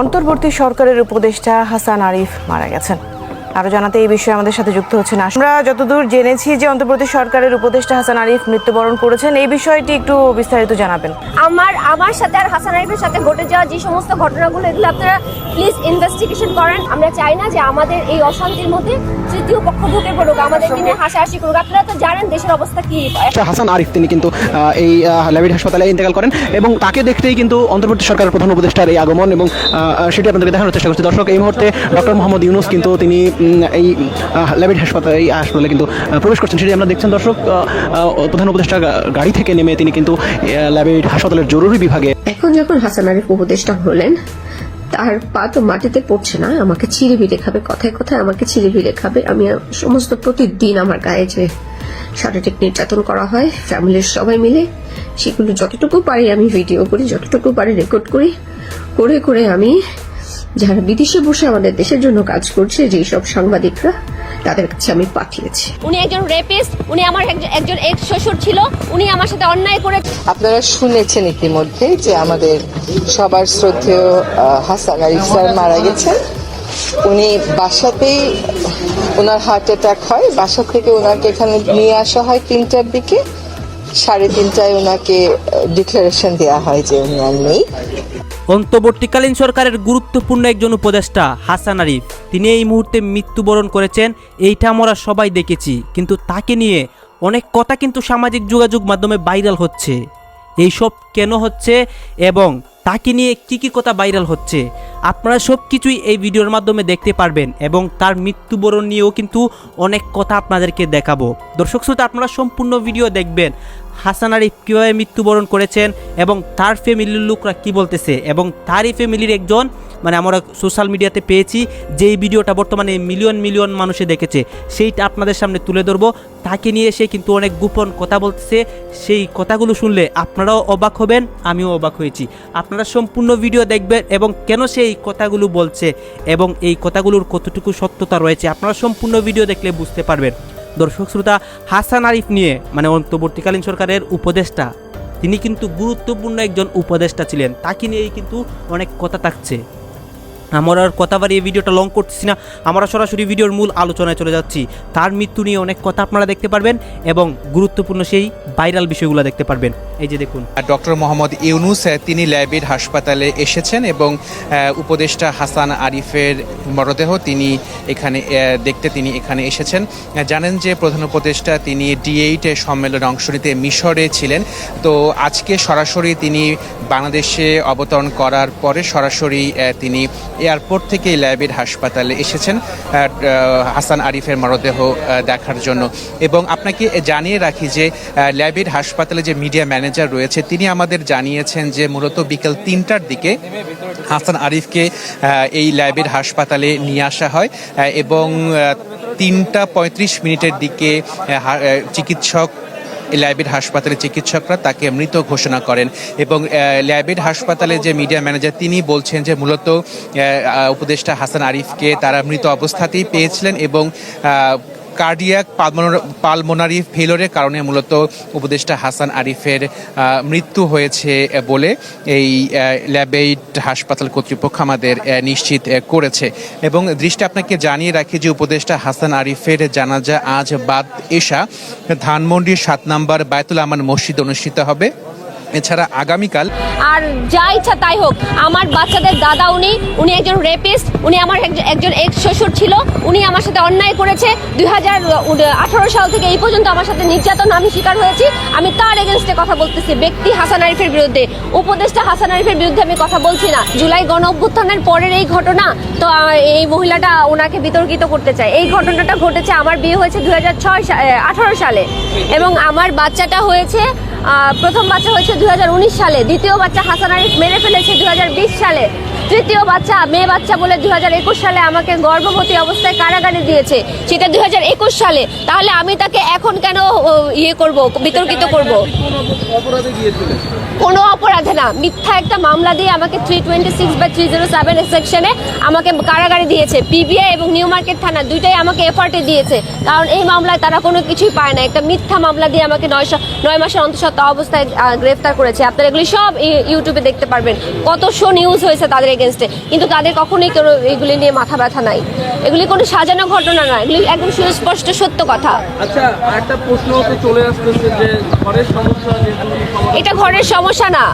অন্তর্বর্তী সরকারের উপদেষ্টা হাসান আরিফ মারা গেছেন। আরও জানাতে এই বিষয়ে আমাদের সাথে যুক্ত হচ্ছেন আমরা যতদূর জেনেছি যে অন্তর্বর্তী সরকারের উপদেষ্টা হাসান আরিফ মৃত্যুবরণ করেছেন এই বিষয়টি একটু বিস্তারিত জানাবেন। আমার আমার সাথে আর হাসান আরিফের সাথে ঘটে যাওয়া যে সমস্ত ঘটনাগুলো এগুলো আপনারা প্লিজ ইনভেস্টিগেশন করেন। আমরা চাই না যে আমাদের এই অশান্তির মধ্যে তৃতীয় পক্ষ ঢুকে পড়ুক আমাদের দিনে হাসাহাসি করুক। আপনারা তো জানেন দেশের অবস্থা কি। হাসান আরিফ তিনি কিন্তু এই ল্যাবিড হাসপাতালে ইন্তেকাল করেন এবং তাকে দেখতেই কিন্তু অন্তর্বর্তী সরকারের প্রধান উপদেষ্টার এই আগমন এবং সেটি আপনাদেরকে দেখানোর চেষ্টা করছি। দর্শক এই মুহূর্তে ডক্টর মোহাম্মদ ইউনুস কিন্তু তিনি এই ল্যাবিড হাসপাতাল, এই হাসপাতালে কিন্তু প্রবেশ করছেন। সেটি আমরা দেখছেন দর্শক প্রধান উপদেষ্টা গাড়ি থেকে নেমে তিনি কিন্তু ল্যাবিড হাসপাতালের জরুরি বিভাগে এখন যখন হাসান আরিফ উপদেষ্টা হলেন, তার পা তো মাটিতে পড়ছে না, আমাকে ছিঁড়ে ভিড়ে খাবে, কথায় কথায় আমাকে ছিঁড়ে ভিড়ে খাবে। আমি সমস্ত প্রতিদিন আমার গায়ে যে শারীরিক নির্যাতন করা হয় ফ্যামিলির সবাই মিলে, সেগুলো যতটুকু পারি আমি ভিডিও করি, যতটুকু পারি রেকর্ড করি, করে করে আমি যারা বিদেশে বসে আমাদের দেশের জন্য কাজ করছে যেই সব সাংবাদিকরা তাদের কাছে আমি পাঠিয়েছি। উনি একজন রেপিস্ট উনি আমার একজন- একজন এক্স শ্বশুর ছিল উনি আমার সাথে অন্যায় করে আপনারা শুনেছেন ইতিমধ্যে যে আমাদের সবার শ্রদ্ধেয় হাসান আরিফ স্যার মারা গেছেন। উনি বাসাতেই ওনার হার্ট অ্যাটাক হয়। বাসা থেকে ওনাকে এখানে নিয়ে আসা হয় তিনটার দিকে। সাড়ে তিনটায় ওনাকে ডিক্লারেশন দেওয়া হয় যে উনি আর নেই। অন্তর্বর্তীকালীন সরকারের গুরুত্বপূর্ণ একজন উপদেষ্টা হাসান আরিফ। তিনি এই মুহূর্তে মৃত্যুবরণ করেছেন, এইটা আমরা সবাই দেখেছি। কিন্তু তাকে নিয়ে অনেক কথা কিন্তু সামাজিক যোগাযোগ মাধ্যমে ভাইরাল হচ্ছে। এইসব কেন হচ্ছে এবং তাকে নিয়ে কী কী কথা ভাইরাল হচ্ছে, আপনারা সব কিছুই এই ভিডিওর মাধ্যমে দেখতে পারবেন এবং তার মৃত্যুবরণ নিয়েও কিন্তু অনেক কথা আপনাদেরকে দেখাবো। দর্শক শ্রোতা, আপনারা সম্পূর্ণ ভিডিও দেখবেন। হাসান আরিফ কীভাবে মৃত্যুবরণ করেছেন এবং তার ফ্যামিলির লোকরা কি বলতেছে? এবং তারই ফ্যামিলির একজন মানে আমরা সোশ্যাল মিডিয়াতে পেয়েছি যে ভিডিওটা বর্তমানে মিলিয়ন মিলিয়ন মানুষে দেখেছে, সেইটা আপনাদের সামনে তুলে ধরবো। তাকে নিয়ে সে কিন্তু অনেক গোপন কথা বলতেছে। সেই কথাগুলো শুনলে আপনারাও অবাক হবেন, আমিও অবাক হয়েছি। আপনারা সম্পূর্ণ ভিডিও দেখবেন এবং কেন সে এই কথাগুলো বলছে এবং এই কথাগুলোর কতটুকু সত্যতা রয়েছে, আপনারা সম্পূর্ণ ভিডিও দেখলে বুঝতে পারবেন। দর্শক শ্রোতা, হাসান আরিফ নিয়ে মানে অন্তর্বর্তীকালীন সরকারের উপদেষ্টা, তিনি কিন্তু গুরুত্বপূর্ণ একজন উপদেষ্টা ছিলেন। তাকে নিয়েই কিন্তু অনেক কথা থাকছে। আমরা আর কথা বাড়িয়ে ভিডিওটা লং করতেছি না। আমরা সরাসরি ভিডিওর মূল আলোচনায় চলে যাচ্ছি। তার মৃত্যু নিয়ে অনেক কথা আপনারা দেখতে পারবেন এবং গুরুত্বপূর্ণ সেই ভাইরাল বিষয়গুলো দেখতে পারবেন। এই যে দেখুন। ডক্টর মোহাম্মদ ইউনুস তিনি ল্যাবের হাসপাতালে এসেছেন এবং উপদেষ্টা হাসান আরিফের মরদেহ তিনি এখানে দেখতে তিনি এখানে এসেছেন। জানেন যে প্রধান উপদেষ্টা তিনি ডি এইট সম্মেলনে অংশ নিতে মিশরে ছিলেন। তো আজকে সরাসরি তিনি বাংলাদেশে অবতরণ করার পরে সরাসরি তিনি এয়ারপোর্ট থেকে ল্যাবের হাসপাতালে এসেছেন হাসান আরিফের মরদেহ দেখার জন্য। এবং আপনাকে জানিয়ে রাখি যে ল্যাবের হাসপাতালে যে মিডিয়া ম্যানেজার রয়েছে, তিনি আমাদের জানিয়েছেন যে মূলত বিকেল তিনটার দিকে হাসান আরিফকে এই ল্যাবের হাসপাতালে নিয়ে আসা হয় এবং তিনটা পঁয়ত্রিশ মিনিটের দিকে চিকিৎসক ল্যাবের হাসপাতালে চিকিৎসকরা তাকে মৃত ঘোষণা করেন এবং ল্যাবিড হাসপাতালে যে মিডিয়া ম্যানেজার, তিনি বলছেন যে মূলত উপদেষ্টা হাসান আরিফকে তারা মৃত অবস্থাতেই পেয়েছিলেন এবং কার্ডিয়াক পালমোনারি ফেলোরের কারণে মূলত উপদেষ্টা হাসান আরিফের মৃত্যু হয়েছে বলে এই ল্যাবেইট হাসপাতাল কর্তৃপক্ষ আমাদের নিশ্চিত করেছে। এবং দৃষ্টি আপনাকে জানিয়ে রাখি যে উপদেষ্টা হাসান আরিফের জানাজা আজ বাদ এশা ধানমন্ডির সাত নম্বর বায়তুল আমান মসজিদ অনুষ্ঠিত হবে। এছাড়া আগামীকাল আর যা ইচ্ছা তাই হোক। আমার বাচ্চাদের দাদা উনি উনি একজন রেপিস্ট উনি আমার একজন- এক্স শ্বশুর ছিল, উনি আমার সাথে অন্যায় করেছে। দুই হাজার আঠারো সাল থেকে এই পর্যন্ত আমার সাথে নির্যাতন আমি শিকার হয়েছি। আমি তার এগেনস্টে কথা বলতেছি, ব্যক্তি হাসান আরিফের বিরুদ্ধে। উপদেষ্টা হাসান আরিফের বিরুদ্ধে আমি কথা বলছি না। জুলাই গণ অভ্যুত্থানের পরের এই ঘটনা, তো এই মহিলাটা ওনাকে বিতর্কিত করতে চায়। এই ঘটনাটা ঘটেছে, আমার বিয়ে হয়েছে দুই হাজার সালে। এবং আমার বাচ্চাটা হয়েছে প্রথম বাচ্চা হয়েছে দু হাজার উনিশ সালে, দ্বিতীয় বাচ্চা হাসান আরিফ মেরে ফেলেছে দু হাজার বিশ সালে, তৃতীয় বাচ্চা মেয়ে বাচ্চা বলে দু হাজার একুশ সালে আমাকে গর্ভবতী অবস্থায় কারাগারে দিয়েছে। সেটা দু হাজার একুশ সালে, তাহলে আমি তাকে এখন কেন ইয়ে করব, বিতর্কিত করব? কোনো অপরাধে না। মিথ্যা একটা মামলা দিয়ে আমাকে থ্রি টোয়েন্টি সিক্স বা থ্রি জিরো সেভেন সেকশনে আমাকে কারাগারে দিয়েছে। পিবিআই এবং নিউ মার্কেট থানা দুইটাই আমাকে এফআরটে দিয়েছে। কারণ এই মামলায় তারা কোনো কিছুই পায় না। একটা মিথ্যা মামলা দিয়ে আমাকে নয় নয় মাসের অন্তঃসত্ত্বা অবস্থায় গ্রেফতার করেছে। আপনারা এগুলি সব ইউটিউবে দেখতে পারবেন। কত শো নিউজ হয়েছে তাদের এগেনস্টে কিন্তু তাদের কখনোই কোনো এগুলি নিয়ে মাথা ব্যথা নাই। এগুলি কোনো সাজানো ঘটনা না। এগুলি একদম সুস্পষ্ট সত্য কথা। আচ্ছা একটা প্রশ্ন চলে আসতেছে যে ঘরের সমস্যা এটা ঘরের সমস্যা না।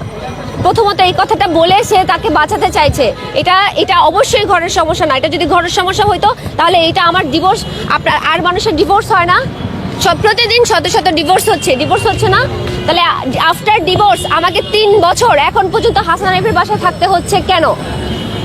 প্রথমত এই কথাটা বলে সে তাকে বাঁচাতে চাইছে। এটা এটা অবশ্যই ঘরের সমস্যা না। এটা যদি ঘরের সমস্যা হইতো, তাহলে এটা আমার ডিভোর্স আপনার, আর মানুষের ডিভোর্স হয় না। সব প্রতিদিন শত শত ডিভোর্স হচ্ছে। ডিভোর্স হচ্ছে না। তাহলে আফটার ডিভোর্স আমাকে তিন বছর, এখন পর্যন্ত হাসান রাইফের বাসায় থাকতে হচ্ছে কেন?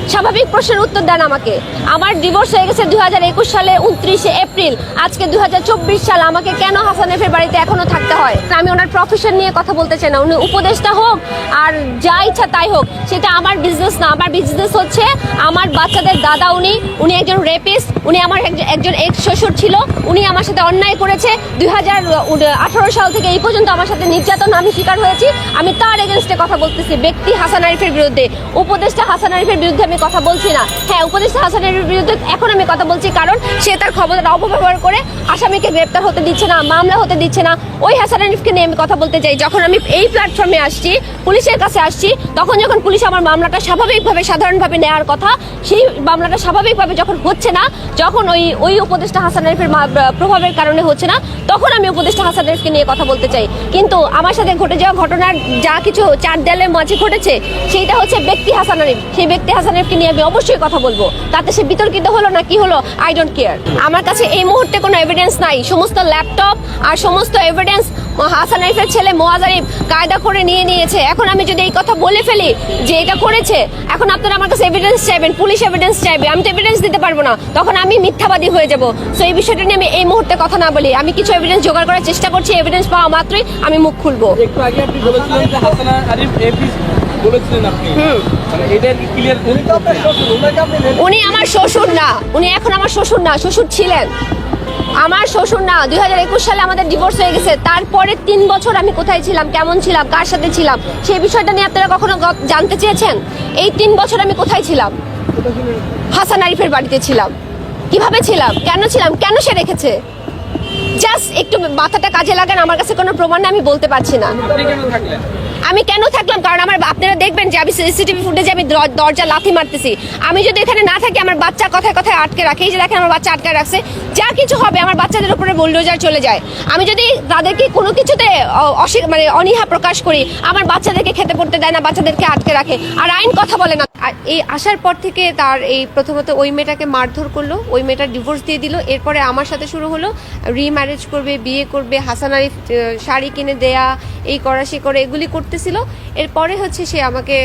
স্বাভাবিক প্রশ্নের উত্তর দেন আমাকে। আমার ডিভোর্স হয়ে গেছে দু হাজার একুশ সালে, উনত্রিশে এপ্রিল। আজকে দু হাজার চব্বিশ সাল, আমাকে কেন হাসান এফের বাড়িতে এখনও থাকতে হয়? আমি ওনার প্রফেশন নিয়ে কথা বলতে চাই না। উনি উপদেষ্টা হোক, আর যা ইচ্ছা তাই হোক, সেটা আমার বিজনেস না। আমার বিজনেস হচ্ছে আমার বাচ্চাদের দাদা উনি উনি একজন রেপিস্ট উনি আমার একজন- এক্স শ্বশুর ছিল, উনি আমার সাথে অন্যায় করেছে। দুই হাজার আঠারো সাল থেকে এই পর্যন্ত আমার সাথে নির্যাতন, আমি শিকার হয়েছি। আমি তার এগেনস্টে কথা বলতেছি, ব্যক্তি হাসান আরিফের বিরুদ্ধে। উপদেষ্টা হাসান আরিফের বিরুদ্ধে আমি কথা বলছি না। হ্যাঁ উপদেষ্টা হাসানের বিরুদ্ধে এখন আমি কথা বলছি, কারণ সে তার ক্ষমতার অপব্যবহার করে আসামিকে গ্রেপ্তার হতে দিচ্ছে না, মামলা হতে দিচ্ছে না। ওই হাসান আরিফকে নিয়ে আমি কথা বলতে চাই। যখন আমি এই প্ল্যাটফর্মে আসছি, পুলিশের কাছে আসছি, তখন যখন পুলিশ আমার মামলাটা স্বাভাবিকভাবে, সাধারণভাবে নেওয়ার কথা, সেই মামলাটা স্বাভাবিকভাবে যখন হচ্ছে না, যখন ওই ওই উপদেষ্টা হাসান আরিফের প্রভাবের কারণে হচ্ছে না, তখন আমি উপদেষ্টা হাসান আরিফকে নিয়ে কথা বলতে চাই। কিন্তু আমার সাথে ঘটে যাওয়া ঘটনার যা কিছু চার দেয়ালের মাঝে ঘটেছে, সেইটা হচ্ছে ব্যক্তি হাসান আরিফ সেই ব্যক্তি হাসান আরিফকে নিয়ে আমি অবশ্যই কথা বলব। তাতে সে বিতর্কিত হলো না কি হলো? আই ডোন্ট কেয়ার আমার কাছে এই মুহূর্তে কোনো এভিডেন্স নাই। সমস্ত ল্যাপটপ আর সমস্ত এভিডেন্স হাসান আরিফের ছেলে মোয়াজ আরিফ কায়দা করে নিয়ে নিয়েছে। এখন আমি যদি এই কথা বলে ফেলি যে এটা করেছে, এখন আপনারা আমার কাছে এভিডেন্স চাইবেন পুলিশ এভিডেন্স চাইবে, আমি তো এভিডেন্স দিতে পারব না। তখন আমি মিথ্যাবাদী হয়ে যাব। সো এই বিষয়টা নিয়ে আমি এই মুহূর্তে কথা না বলি। আমি কিছু এভিডেন্স জোগাড় করার চেষ্টা করছি। এভিডেন্স পাওয়া মাত্রই আমি মুখ খুলবো। একটু আগে আপনি বলেছিলেন যে হাসান আরিফ বলেছিলেন আপনি। মানে এটা ক্লিয়ার উনি আমার শ্বশুর না। উনি এখন আমার শ্বশুর না শ্বশুর ছিলেন। আমার শ্বশুর না দুই হাজার একুশ সালে আমাদের ডিভোর্স হয়ে গেছে। তারপরে তিন বছর আমি কোথায় ছিলাম কেমন ছিলাম কার সাথে ছিলাম সেই বিষয়টা নিয়ে আপনারা কখনো গ- জানতে চেয়েছেন? এই তিন বছর আমি কোথায় ছিলাম? হাসান আরিফের বাড়িতে ছিলাম। কীভাবে ছিলাম? কেন ছিলাম? কেন সে রেখেছে? জাস্ট একটু মাথাটা কাজে লাগান আমার কাছে কোনো প্রমাণ নেই, আমি বলতে পারছি না। আপনি কেন থাকলেন? আমি কেন থাকলাম? কারণ আমার আপনারা দেখবেন যে আমি সিসিটিভি ফুটেজে আমি দর- দরজা লাথি মারতেছি। আমি যদি এখানে না থাকি, আমার বাচ্চা কথায় কথায় আটকে রাখে। এই যে দেখেন, আমার বাচ্চা আটকে রাখছে। যা কিছু হবে, আমার বাচ্চাদের উপরে বুলডোজার চলে যায়। আমি যদি তাদেরকে কোনো কিছুতে মানে অনীহা প্রকাশ করি, আমার বাচ্চাদেরকে খেতে পড়তে দেয় না, বাচ্চাদেরকে আটকে রাখে। আর আইন কথা বলে না। এই আসার পর থেকে তার এই প্রথমত ওই মেয়েটাকে মারধর করল, ওই মেয়েটা ডিভোর্স দিয়ে দিল, এরপরে আমার সাথে শুরু হলো রিম্যারেজ করবে, বিয়ে করবে, হাসান আরিফ শাড়ি কিনে দেয়া, এই করা, সে করে, এগুলি করতেছিল। এরপরে হচ্ছে সে আমাকে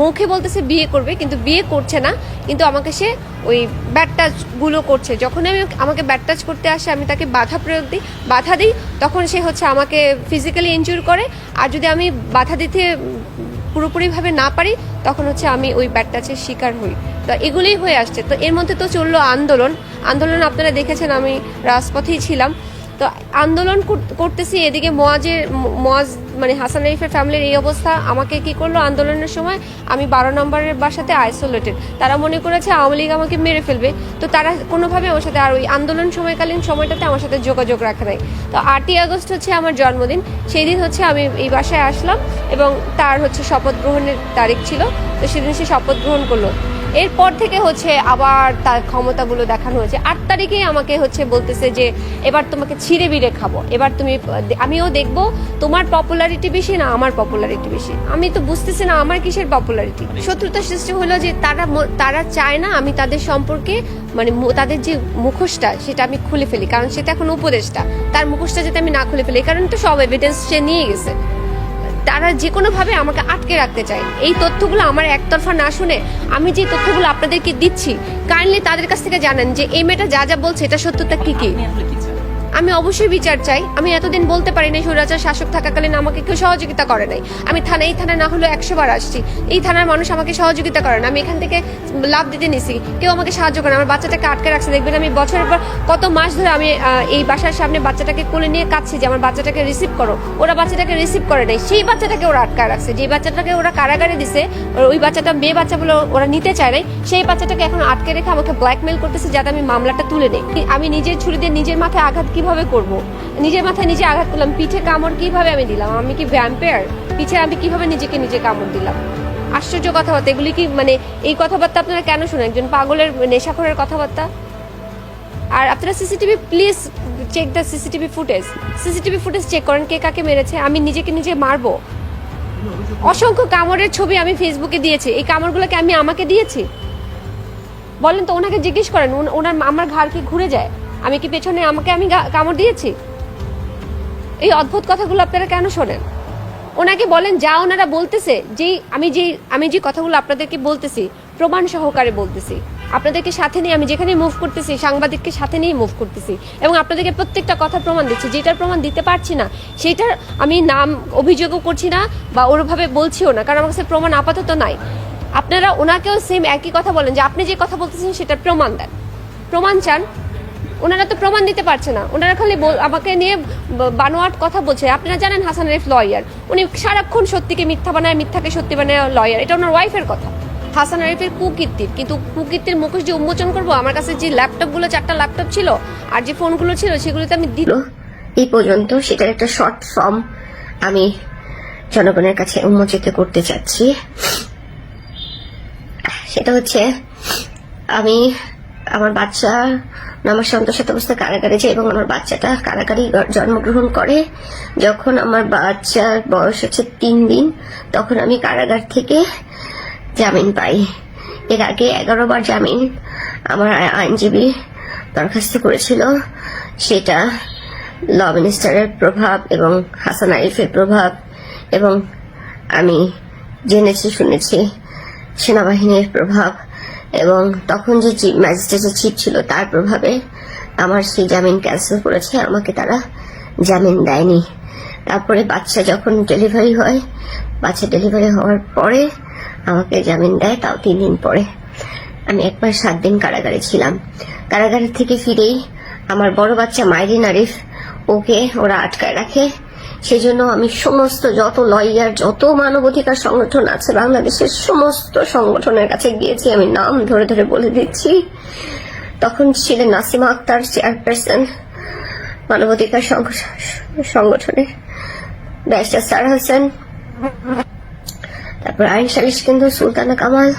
মুখে বলতেছে বিয়ে করবে, কিন্তু বিয়ে করছে না, কিন্তু আমাকে সে ওই ব্যাট টাচগুলো করছে। যখন আমি আমাকে ব্যাট টাচ করতে আসে, আমি তাকে বাধা প্রয়োগ দিই, বাধা দিই, তখন সে হচ্ছে আমাকে ফিজিক্যালি ইনজুর করে। আর যদি আমি বাধা দিতে পুরোপুরিভাবে না পারি, তখন হচ্ছে আমি ওই ব্যাটটাচের শিকার হই। তো এগুলোই হয়ে আসছে। তো এর মধ্যে তো চলল আন্দোলন। আন্দোলন আপনারা দেখেছেন, আমি রাজপথেই ছিলাম। তো আন্দোলন কর- করতেছি, এদিকে মোয়াজের মোয়াজ মানে হাসান আরিফের ফ্যামিলির এই অবস্থা, আমাকে কি করল আন্দোলনের সময়? আমি বারো নম্বরের বাসাতে আইসোলেটেড তারা মনে করেছে আওয়ামী লীগ আমাকে মেরে ফেলবে। তো তারা কোনোভাবে আমার সাথে আর ওই আন্দোলন সময়কালীন সময়টাতে আমার সাথে যোগাযোগ রাখে নাই। তো আটই আগস্ট হচ্ছে আমার জন্মদিন। সেই দিন হচ্ছে আমি এই বাসায় আসলাম এবং তার হচ্ছে শপথ গ্রহণের তারিখ ছিল। তো সেদিন সে শপথ গ্রহণ করল। এরপর থেকে হচ্ছে আবার তার ক্ষমতাগুলো দেখানো হয়েছে। আট তারিখেই আমাকে হচ্ছে বলতেছে যে, এবার তোমাকে ছিঁড়ে বিড়ে খাব। এবার তুমি, আমিও দেখব, তোমার পপুলারিটি বেশি না আমার পপুলারিটি বেশি। আমি তো বুঝতেছি না আমার কিসের পপুলারিটি শত্রুতা সৃষ্টি হলো যে তারা তারা চায় না আমি তাদের সম্পর্কে মানে তাদের যে মুখোশটা সেটা আমি খুলে ফেলি। কারণ সেটা এখন উপদেশটা তার মুখোশটা যাতে আমি না খুলে ফেলি কারণ তো সব এভিডেন্স সে নিয়ে গেছে। তারা যে কোনোভাবে আমাকে আটকে রাখতে চায়। এই তথ্যগুলো আমার একতরফা না শুনে আমি যে তথ্যগুলো আপনাদেরকে দিচ্ছি, কাইন্ডলি তাদের কাছ থেকে জানান যে এই মেয়েটা যা যা বলছে, এটা সত্যতা কি কি? আমি অবশ্যই বিচার চাই। আমি এতদিন বলতে পারি না স্বৈরাচার শাসক থাকাকালীন আমাকে কেউ সহযোগিতা করে নাই। আমি থানা এই থানা না হলেও একশো বার আসছি। এই থানার মানুষ আমাকে সহযোগিতা করে না। আমি এখান থেকে লাভ দিতে নিছি। কেউ আমাকে সাহায্য করে। আমার বাচ্চাটাকে আটকে রাখছে। দেখবেন আমি বছরের পর কত মাস ধরে আমি এই বাসার সামনে বাচ্চাটাকে কোলে নিয়ে কাঁদছি যে আমার বাচ্চাটাকে রিসিভ করো। ওরা বাচ্চাটাকে রিসিভ করে নাই। সেই বাচ্চাটাকে ওরা আটকায় রাখছে। যে বাচ্চাটাকে ওরা কারাগারে দিছে ওই বাচ্চাটা মেয়ে বাচ্চা বলে ওরা নিতে চায় নাই, সেই বাচ্চাটাকে এখন আটকে রেখে আমাকে ব্ল্যাকমেল করতেছে যাতে আমি মামলাটা তুলে নেই। আমি নিজের ছুরি দিয়ে নিজের মাথায় আঘাত কীভাবে করব? নিজের মাথায় নিজে আঘাত করলাম পিঠে কামড় কীভাবে আমি দিলাম? আমি কি ভ্যাম্পায়ার পিঠে আমি কীভাবে নিজেকে নিজে কামড় দিলাম? আশ্চর্য কথাবার্তা, এগুলি কি মানে এই কথাবার্তা আপনারা কেন শুনেন? একজন পাগলের নেশাখোরের কথাবার্তা? আর আপনারা CCTV please check the CCTV footage CCTV footage check করেন কে কাকে মেরেছে, আমি নিজেকে নিজে মারবো। অসংখ্য কামড়ের ছবি আমি ফেসবুকে দিয়েছি। এই কামড়গুলোকে আমি আমাকে দিয়েছি? বলেন তো, ওনাকে জিজ্ঞেস করেন ওনার আমার ঘাড় কি ঘুরে যায়? আমি কি পেছনে আমাকে আমি কামড় দিয়েছি? এই অদ্ভুত কথাগুলো আপনারা কেন শোনেন? ওনাকে বলেন, যা ওনারা বলতেছে, যেই আমি যেই, আমি যে কথাগুলো আপনাদেরকে বলতেছি, প্রমাণ সহকারে বলতেছি। আপনাদেরকে সাথে নিয়ে, আমি যেখানে মুভ করতেছি, সাংবাদিককে সাথে নিয়ে মুভ করতেছি। এবং আপনাদেরকে প্রত্যেকটা কথা প্রমাণ দিচ্ছি। যেটার প্রমাণ দিতে পারছি না, সেটার আমি নাম অভিযোগও করছি না, বা ওরভাবে বলছিও না, কারণ আমার কাছে প্রমাণ আপাতত নাই। আপনারা ওনাকেও সেম একই কথা বলেন, যে আপনি যে কথা বলতেছেন, সেটার প্রমাণ দেন। প্রমাণ চান ওনারা তো প্রমাণ দিতে পারছে না। ওনারা খালি আমাকে নিয়ে বানোয়াট কথা বলছে। আপনারা জানেন হাসান আরিফ লয়ার উনি সারাক্ষণ সত্যিকে মিথ্যা বানায়, মিথ্যাকে সত্যি বানায় লয়ার এটা ওনার ওয়াইফের কথা। হাসান আরিফের কুকীর্তির। কিন্তু কুকীর্তির মুখোশ যে উন্মোচন করব, আমার কাছে যে ল্যাপটপগুলো চারটা ল্যাপটপ ছিল, আর যে ফোনগুলো ছিল, সেগুলোতে আমি দিল এই পর্যন্ত সেটার একটা শর্ট ফর্ম আমি জনগণের কাছে উন্মোচিত করতে চাচ্ছি। সেটা হচ্ছে, আমি আমার বাচ্চা আমার সন্তোষাত অবস্থা কারাগারে যায় এবং আমার বাচ্চাটা কারাগারে জন্মগ্রহণ করে। যখন আমার বাচ্চার বয়স হচ্ছে তিন দিন, তখন আমি কারাগার থেকে জামিন পাই। এর আগে এগারো বার জামিন আমার আইনজীবী দরখাস্ত করেছিল। সেটা ল মিনিস্টারের প্রভাব এবং হাসান আরিফের প্রভাব এবং আমি জেনেছি, শুনেছি সেনাবাহিনীর প্রভাব এবং তখন যে ম্যাজিস্ট্রেটের চিফ ছিল, তার প্রভাবে আমার সেই জামিন ক্যান্সেল করেছে, আমাকে তারা জামিন দেয়নি। তারপরে বাচ্চা যখন ডেলিভারি হয়, বাচ্চা ডেলিভারি হওয়ার পরে আমাকে জামিন দেয়, তাও তিন দিন পরে। আমি একবার সাত দিন কারাগারে ছিলাম। কারাগার থেকে ফিরেই আমার বড় বাচ্চা মাইরিন আরিফ, ওকে ওরা আটকায় রাখে। সেজন্য আমি সমস্ত যত লয়ার, যত মানবাধিকার সংগঠন আছে বাংলাদেশের সমস্ত সংগঠনের কাছে গিয়েছি, আমি নাম ধরে ধরে বলে দিচ্ছি। তখন ছিলেন নাসিমা আক্তার, চেয়ারপারসন মানবাধিকার সংগ- সংগঠনের ব্যারিস্টার সারা হোসেন, তারপর আইন সালিশ কেন্দ্র সুলতানা কামাল।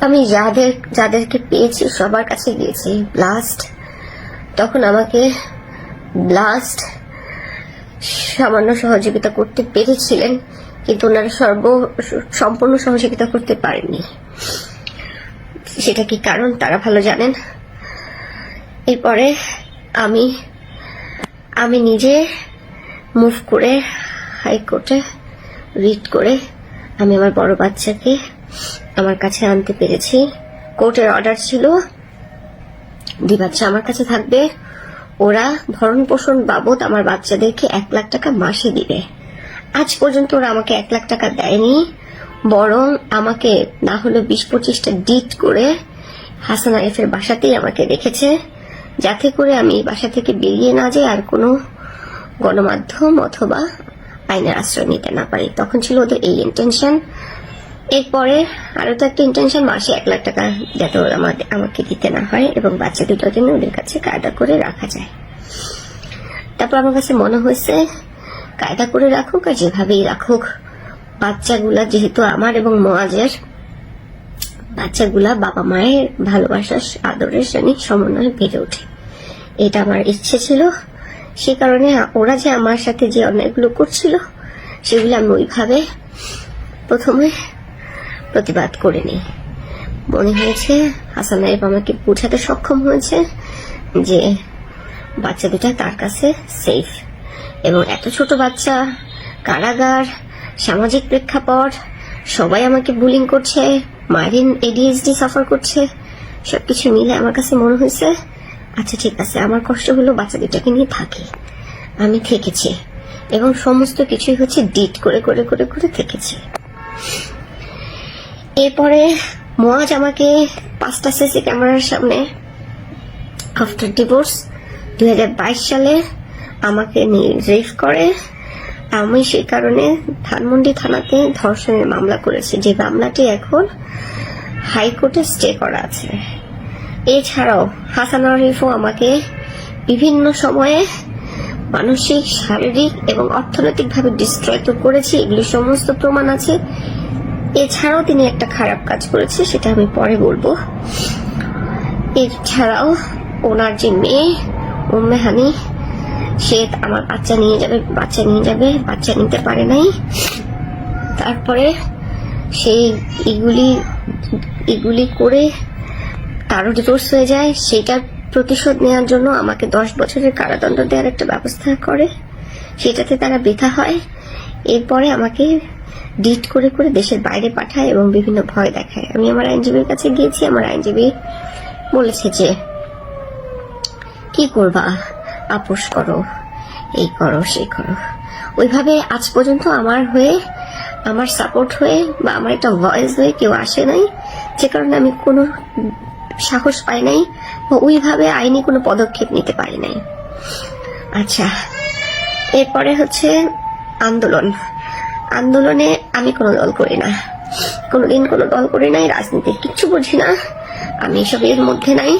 আমি যাদের, যাদেরকে পেয়েছি, সবার কাছে গিয়েছি। ব্লাস্ট, তখন আমাকে ব্লাস্ট সামান্য সহযোগিতা করতে পেরেছিলেন, কিন্তু ওনারা সর্ব সম্পূর্ণ সহযোগিতা করতে পারেননি। সেটা কি কারণ তারা ভালো জানেন? এরপরে আমি আমি নিজে মুভ করে হাইকোর্টে রিড করে আমি আমার বড় বাচ্চাকে আমার কাছে আনতে পেরেছি। কোর্টের অর্ডার ছিল, দুই বাচ্চা আমার কাছে থাকবে। ওরা ভরণ পোষণ বাবদ আমার বাচ্চাদেরকে এক লাখ টাকা মাসে দিবে। আজ পর্যন্ত ওরা আমাকে এক লাখ টাকা দেয়নি, বরং আমাকে না হলে বিশ পঁচিশটা ডিট করে হাসান আরিফের বাসাতেই আমাকে রেখেছে, যাতে করে আমি এই বাসা থেকে বেরিয়ে না যাই আর কোনো গণমাধ্যম অথবা আইনের আশ্রয় নিতে না পারি। তখন ছিল ওদের এই ইন্টেনশন এরপরে আরও তো একটা ইন্টেনশন মাসে এক লাখ টাকা যাতে ওরা আমাকে দিতে না হয় এবং বাচ্চা দুটোর জন্য ওদের কাছে কায়দা করে রাখা যায়। তারপর আমার কাছে মনে হয়েছে, কায়দা করে রাখুক আর যেভাবেই রাখুক, বাচ্চাগুলা যেহেতু আমার এবং মোয়াজের বাচ্চাগুলা বাবা মায়ের ভালোবাসার আদরের শ্রেণি সমন্বয়ে বেড়ে ওঠে। এটা আমার ইচ্ছে ছিল। সে কারণে ওরা যে আমার সাথে যে অন্যায়গুলো করছিল, সেগুলো আমি ওইভাবে প্রথমে প্রতিবাদ করিনি। মনে হয়েছে হাসান আরিফ আমাকে বোঝাতে সক্ষম হয়েছে যে বাচ্চা দুটা তার কাছে সেফ এবং এত ছোট বাচ্চা, কারাগার, সামাজিক প্রেক্ষাপট, সবাই আমাকে বুলিং করছে মারিন এডিএসডি সাফার করছে, সবকিছু মিলে আমার কাছে মনে হয়েছে আচ্ছা ঠিক আছে, আমার কষ্ট হলো বাচ্চা দুটাকে নিয়ে থাকি। আমি থেকেছি এবং সমস্ত কিছুই হচ্ছে ডিট করে করে করে করে থেকেছি। এরপরে মোয়াজ আমাকে পাঁচটা সিসি ক্যামেরার সামনে আফটার ডিভোর্স দু হাজার বাইশ সালে আমাকে রেফ করে। আমি সেই কারণে ধানমন্ডি থানাতে ধর্ষণের মামলা করেছি। যে মামলাটি এখন হাইকোর্টে স্টে করা আছে। এছাড়াও হাসান আরিফও আমাকে বিভিন্ন সময়ে মানসিক, শারীরিক এবং অর্থনৈতিকভাবে ডিস্ট্রয় তো করেছি। এগুলি সমস্ত প্রমাণ আছে। এছাড়াও তিনি একটা খারাপ কাজ করেছে, সেটা আমি পরে বলব। এছাড়াও ওনার যে মেয়ে উম্মে হানি সে আমার বাচ্চা নিয়ে যাবে, বাচ্চা নিয়ে যাবে, বাচ্চা নিতে পারে নাই। তারপরে সেই এগুলি এগুলি করে তারও ডিভোর্স হয়ে যায়। সেটার প্রতিশোধ নেওয়ার জন্য আমাকে দশ বছরের কারাদণ্ড দেওয়ার একটা ব্যবস্থা করে। সেটাতে তারা বৃথা হয়। এরপরে আমাকে ডিট করে করে দেশের বাইরে পাঠায় এবং বিভিন্ন ভয় দেখায়। আমি আমার আইনজীবীর কাছে গিয়েছি, আমার আইনজীবী বলেছে যে, কি করবা? আপোষ করো, এই করো সেই করো। ওইভাবে আজ পর্যন্ত আমার হয়ে, আমার সাপোর্ট হয়ে বা আমার একটা ভয়েস হয়ে কেউ আসে নাই। যে কারণে আমি কোনো সাহস পাই নাই বা ওইভাবে আইনি কোনো পদক্ষেপ নিতে পারি নাই। আচ্ছা এরপরে হচ্ছে আন্দোলন। আন্দোলনে আমি কোনো দল করি না। কোনোদিন কোনো দল করি নাই, রাজনীতি কিচ্ছু বুঝি না। আমি এসবের মধ্যে নাই।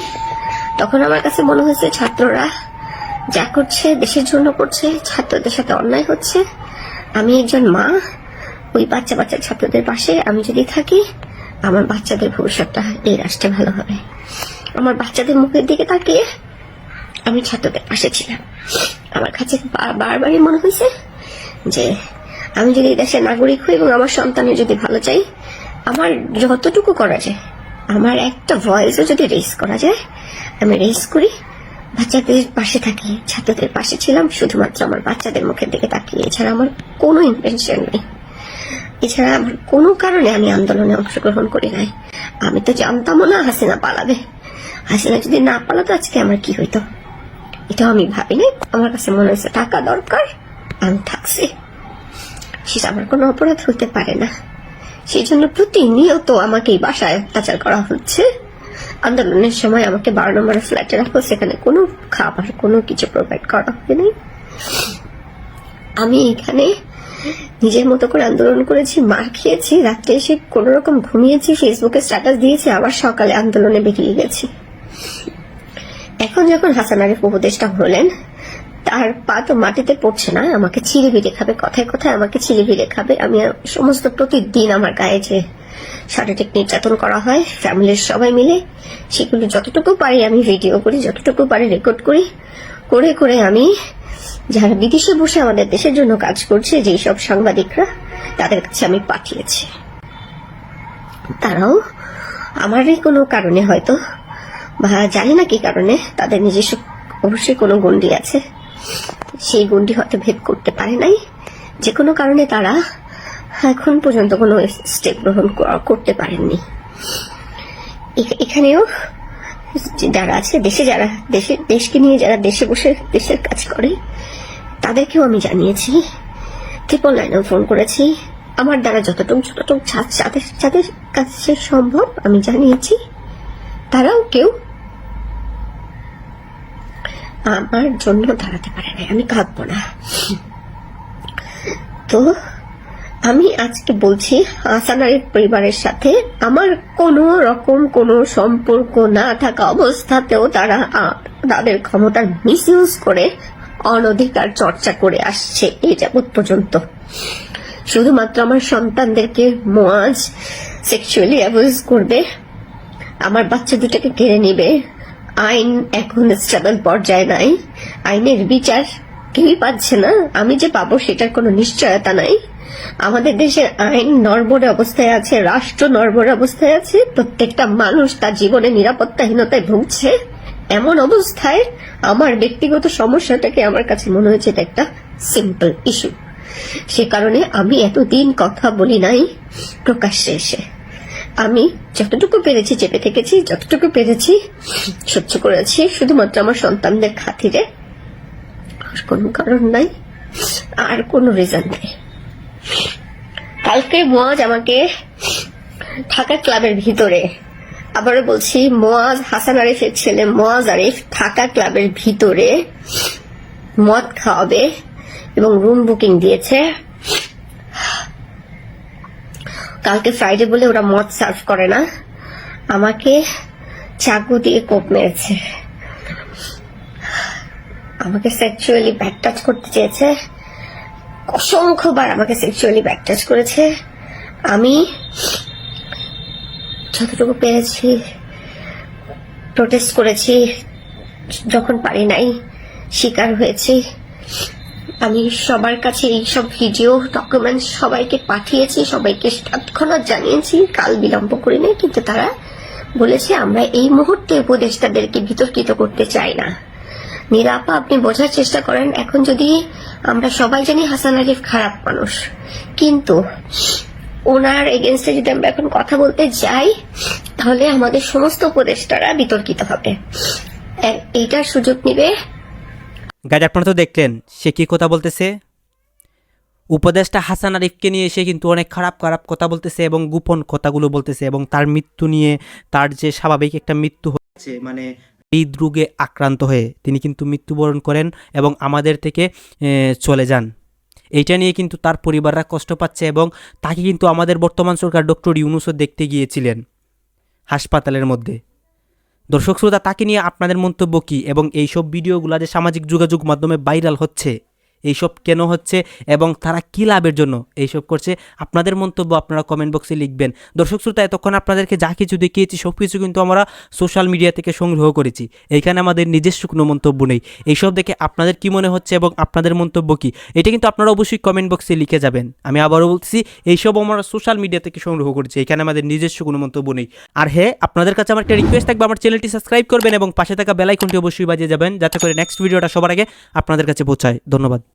তখন আমার কাছে মনে হয়েছে ছাত্ররা যা করছে, দেশের জন্য করছে, ছাত্রদের সাথে অন্যায় হচ্ছে। আমি একজন মা, ওই বাচ্চা বাচ্চা ছাত্রদের পাশে আমি যদি থাকি, আমার বাচ্চাদের ভবিষ্যৎটা এই রাষ্ট্রে ভালো হবে। আমার বাচ্চাদের মুখের দিকে তাকিয়ে আমি ছাত্রদের পাশে ছিলাম। আমার কাছে বারবারই মনে হয়েছে যে আমি যদি দেশের নাগরিক হই এবং আমার সন্তানের যদি ভালো চাই, আমার যতটুকু করা যায়, আমার একটা ভয়েসও যদি রেস করা যায়, আমি রেস করি, বাচ্চাদের পাশে থাকি, ছাত্রদের পাশে ছিলাম, শুধুমাত্র আমার বাচ্চাদের মুখের দিকে তাকিয়ে, এছাড়া আমার কোনো ইন্টেনশন নেই। এছাড়া আমার কোনো কারণে আমি আন্দোলনে অংশগ্রহণ করি নাই। আমি তো জানতামও না হাসিনা পালাবে। হাসিনা যদি না পালাতো, আজকে আমার কি হইতো? এটাও আমি ভাবি নাই আমার কাছে মনে হয়েছে টাকা দরকার, আমি থাকছি। সেটা আমার কোনো অপরাধ হতে পারে না। সেই জন্য প্রতিনিয়ত আমাকে এই বাসায় অত্যাচার করা হচ্ছে। আন্দোলনের সময় আমাকে বারো নম্বরের ফ্ল্যাটে রাখো, সেখানে কোনো খাবার, কোনো কিছু প্রোভাইড করা হয়নি আমি এখানে নিজের মতো করে আন্দোলন করেছি, মার খেয়েছি, রাত্রে এসে কোন রকম ঘুমিয়েছি, ফেসবুকে স্ট্যাটাস দিয়েছি, আবার সকালে আন্দোলনে বেরিয়ে গেছি। এখন যখন হাসান আরিফ উপদেষ্টা হলেন তার পা তো মাটিতে পড়ছে না, আমাকে ছিঁড়ে খাবে, কথায় কথায় আমাকে ছিঁড়ে খাবে। আমি সমস্ত প্রতিদিন আমার গায়ে যে শারীরিক নির্যাতন করা হয়, ফ্যামিলির সবাই মিলে, সেগুলো যতটুকু পারি আমি ভিডিও করি, যতটুকু পারি রেকর্ড করি, করে করে আমি যারা বিদেশে বসে আমাদের দেশের জন্য কাজ করছে, যেই সব সাংবাদিকরা, তাদের কাছে আমি পাঠিয়েছি। তারাও আমারই কোনো কারণে হয়তো, বা জানি না কি কারণে, তাদের নিজস্ব অবশ্যই কোনো গন্ডি আছে। সেই গন্ডি হয়তো ভেদ করতে পারে নাই। যে কোনো কারণে তারা এখন পর্যন্ত কোনো স্টেপ গ্রহণ করতে পারেননি। এখ- এখানেও যারা আছে, দেশে যারা, দেশে, দেশকে নিয়ে যারা দেশে বসে, দেশের কাজ করে, তাদেরকেও আমি জানিয়েছি। ট্রিপল লাইনেও ফোন করেছি। আমার দ্বারা যতটুকু যতটুকু যাদের যাদের কাছে সম্ভব আমি জানিয়েছি, তারাও কেউ আমার জন্য দাঁড়াতে পারে না আমি কাঁদবো না। তো আমি আজকে বলছি হাসান আলীর পরিবারের সাথে আমার কোনো রকম কোনো সম্পর্ক না থাকা অবস্থাতেও তারা তাদের ক্ষমতার মিসইউজ করে অনধিকার চর্চা করে আসছে এই যাবৎ পর্যন্ত। শুধুমাত্র আমার সন্তানদেরকে মোয়াজ সেক্সুয়ালি অ্যাবিউজ করবে, আমার বাচ্চা দুটাকে কেড়ে নিবে আইন এখন স্টেবল পর্যায়ে নাই। আইনের বিচার কেউই পাচ্ছে না। আমি যে পাবো সেটার কোনো নিশ্চয়তা নাই। আমাদের দেশের আইন নড়বড়ে অবস্থায় আছে, রাষ্ট্র নড়বড়ে অবস্থায় আছে। প্রত্যেকটা মানুষ তার জীবনে নিরাপত্তাহীনতায় ভুগছে। এমন অবস্থায় আমার ব্যক্তিগত সমস্যাটাকে আমার কাছে মনে হয়েছে এটা একটা সিম্পল ইস্যু সে কারণে আমি এতদিন কথা বলি নাই প্রকাশ্যে এসে। আমি যতটুকু পেরেছি, চেপে থেকেছি, যতটুকু পেরেছি, সহ্য করেছি, শুধুমাত্র আমার সন্তানদের খাতিরে। আর কোনো কারণ নাই, আর কোনো রিজন নেই। কালকে মোয়াজ আমাকে ঢাকা ক্লাবের ভিতরে আবারও বলছি, মোয়াজ হাসান আরিফের ছেলে মোয়াজ আরিফ ঢাকা ক্লাবের ভিতরে মদ খাওয়াবে এবং রুম বুকিং দিয়েছে। কালকে ফ্রাইডে বলে ওরা মদ সার্ভ করে না। আমাকে চাকু দিয়ে কোপ মেরেছে। আমাকে সেক্সুয়ালি ব্যাক টাচ করতে চেয়েছে। অসংখ্যবার আমাকে সেক্সুয়ালি ব্যাক টাচ করেছে। আমি যতটুকু পেরেছি প্রোটেস্ট করেছি। যখন পারি নাই, শিকার হয়েছি। আমি সবার কাছে এইসব ভিডিও ডকুমেন্ট সবাইকে পাঠিয়েছি, সবাইকে তৎক্ষণাৎ জানিয়েছি, কাল বিলম্ব করিনি কিন্তু তারা বলেছে, আমরা এই মুহূর্তে উপদেষ্টাদেরকে বিতর্কিত করতে চাই না। নিরাপা আপনি বোঝার চেষ্টা করেন, এখন যদি আমরা সবাই জানি হাসান আরিফ খারাপ মানুষ, কিন্তু ওনার এগেনস্টে যদি আমরা এখন কথা বলতে যাই, তাহলে আমাদের সমস্ত উপদেষ্টারা বিতর্কিত হবে। এইটার সুযোগ নিবে গাজ আপনারা তো দেখলেন, সে কি কথা বলতেছে? উপদেষ্টা হাসান আরিফকে নিয়ে সে কিন্তু অনেক খারাপ খারাপ কথা বলতেছে এবং গোপন কথাগুলো বলতেছে এবং তার মৃত্যু নিয়ে তার যে স্বাভাবিক একটা মৃত্যু হয়েছে মানে হৃদরোগে আক্রান্ত হয়ে তিনি কিন্তু মৃত্যুবরণ করেন এবং আমাদের থেকে চলে যান। এইটা নিয়ে কিন্তু তার পরিবাররা কষ্ট পাচ্ছে এবং তাকে কিন্তু আমাদের বর্তমান সরকার ডক্টর ইউনুসও দেখতে গিয়েছিলেন হাসপাতালের মধ্যে। দর্শক শ্রোতা, তাকে নিয়ে আপনাদের মন্তব্য কী? এবং এইসব ভিডিওগুলো যে সামাজিক যোগাযোগ মাধ্যমে ভাইরাল হচ্ছে এইসব কেন হচ্ছে এবং তারা কী লাভের জন্য এইসব করছে, আপনাদের মন্তব্য আপনারা কমেন্ট বক্সে লিখবেন। দর্শক শ্রোতা, এতক্ষণ আপনাদেরকে যা কিছু দেখিয়েছি, সব কিছু কিন্তু আমরা সোশ্যাল মিডিয়া থেকে সংগ্রহ করেছি। এইখানে আমাদের নিজস্ব কোনো মন্তব্য নেই। এইসব দেখে আপনাদের কি মনে হচ্ছে এবং আপনাদের মন্তব্য কী? এটা কিন্তু আপনারা অবশ্যই কমেন্ট বক্সে লিখে যাবেন। আমি আবারও বলছি এইসব আমরা সোশ্যাল মিডিয়া থেকে সংগ্রহ করেছি। এখানে আমাদের নিজস্ব কোনো মন্তব্য নেই। আর হ্যাঁ আপনাদের কাছে আমার একটা রিকোয়েস্ট থাকবে, আমার চ্যানেলটি সাবস্ক্রাইব করবেন এবং পাশে থাকা বেলাইকনটি অবশ্যই বাজিয়ে যাবেন, যাতে করে নেক্সট ভিডিওটা সবার আগে আপনাদের কাছে পৌঁছায়। ধন্যবাদ।